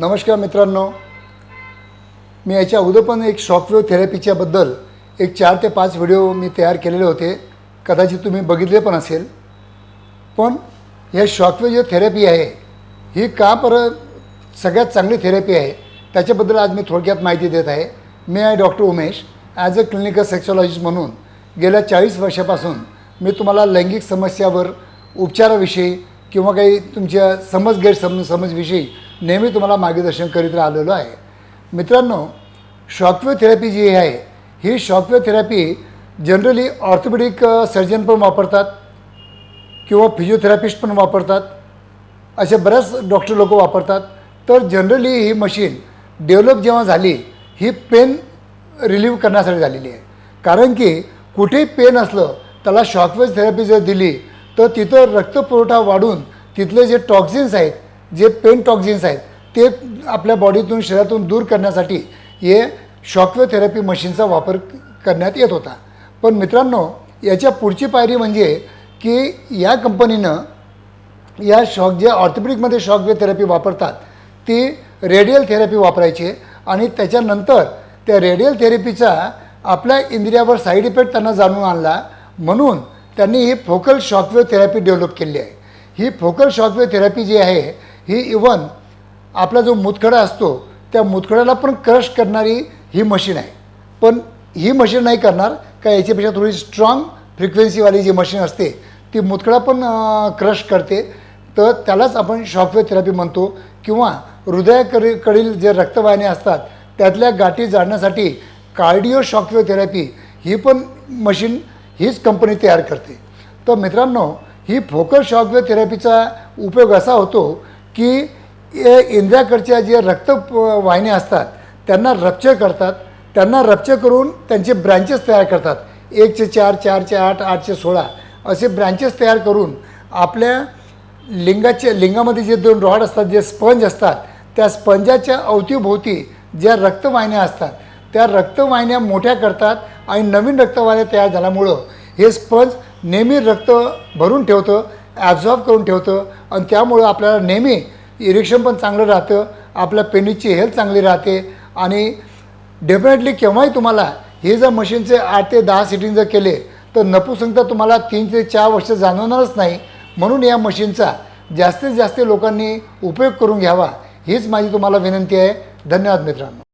नमस्कार मित्रांनो. मी याच्या अगोदर पण एक सॉफ्टवेअर थेरपीच्याबद्दल एक चार ते पाच व्हिडिओ मी तयार केलेले होते. कदाचित तुम्ही बघितले पण असेल. पण हे सॉफ्टवेअर जे थेरपी आहे ही का परत सगळ्यात चांगली थेरपी आहे? त्याच्याबद्दल आज मी थोडक्यात माहिती देत आहे. मी आहे doctor Umesh. As a clinical sexologist म्हणून गेल्या चाळीस वर्षापासून मी तुम्हाला लैंगिक समस्यावर उपचाराविषयी किंवा काही तुमच्या समज गैरसम समजविषयी नेहमी तुम्हाला मार्गदर्शन करीत राहिलेलो आहे. मित्रांनो शॉकवे थेरपी जी आहे ही shockwave therapy generally orthopaedic surgeon पण वापरतात किंवा फिजिओथेरपिस्ट पण वापरतात. असे बऱ्याच डॉक्टर लोक वापरतात. तर जनरली ही मशीन डेव्हलप जेव्हा झाली ही पेन रिलीव्ह करण्यासाठी झालेली आहे. कारण की कुठेही पेन असलं त्याला शॉकवेज थेरपी जर दिली तर तिथं रक्तपुरवठा वाढून तिथले जे टॉक्झिन्स आहेत जे पेन टॉक्झिन्स आहेत ते आपल्या बॉडीतून शरीरातून दूर करण्यासाठी हे शॉकवेव्ह थेरपी मशीनचा वापर करण्यात येत होता. पण मित्रांनो याच्या पुढची पायरी म्हणजे की या कंपनीनं या शॉक जे ऑर्थोपेडिकमध्ये शॉकवेव्ह थेरपी वापरतात ती रेडियल थेरपी वापरायची आणि त्याच्यानंतर त्या रेडियल थेरपीचा आपल्या इंद्रियावर साईड इफेक्ट त्यांना जाणून आणला. म्हणून त्यांनी ही फोकल शॉकवेव्ह थेरपी डेव्हलप केली आहे. ही फोकल शॉकवेव्ह थेरपी जी आहे ही इवन आपला जो मुतखडा असतो त्या मुतखड्याला पण क्रश करणारी ही मशीन आहे. पण ही मशीन नाही करणार का याच्यापेक्षा थोडी स्ट्रॉंग फ्रिक्वेन्सीवाली जी मशीन असते ती मुतखडा पण क्रश करते. तर त्यालाच आपण शॉकवेव्ह थेरपी म्हणतो किंवा हृदयाकडील जे रक्तवाहिन्या असतात त्यातल्या गाठी जाळण्यासाठी कार्डिओ शॉकवेव्ह थेरपी ही पण मशीन हीच कंपनी तयार करते. तर मित्रांनो ही फोकल शॉकवेव्ह थेरपीचा उपयोग असा होतो की इंद्राकडच्या इंद्रियाकडच्या जे रक्त वाहिन्या असतात त्यांना रप्चर करतात त्यांना रप्चर करून त्यांचे ब्रँचेस तयार करतात. एकचे चार चारचे आठ आठचे सोळा असे ब्रँचेस तयार करून आपल्या लिंगाच्या लिंगामध्ये जे दोन रॉड असतात जे स्पंज असतात त्या स्पंजाच्या अवतीभोवती ज्या रक्तवाहिन्या असतात त्या रक्तवाहिन्या मोठ्या करतात आणि नवीन रक्तवाहिन्या तयार झाल्यामुळं हे स्पंज नेहमी रक्त भरून ठेवतं ॲब्झॉर्ब करून ठेवतं आणि त्यामुळं आपल्याला नेहमी इरेक्शन पण चांगलं राहतं आपल्या पेनीची हेल्थ चांगली राहते आणि डेफिनेटली केव्हाही तुम्हाला हे जर मशीनचे आठ ते दहा सिटिंग जर केले तर नपुसंगता तुम्हाला तीन ते चार वर्ष जाणवणारच नाही. म्हणून या मशीनचा जास्तीत जास्त लोकांनी उपयोग करून घ्यावा हीच माझी तुम्हाला विनंती आहे. धन्यवाद मित्रांनो.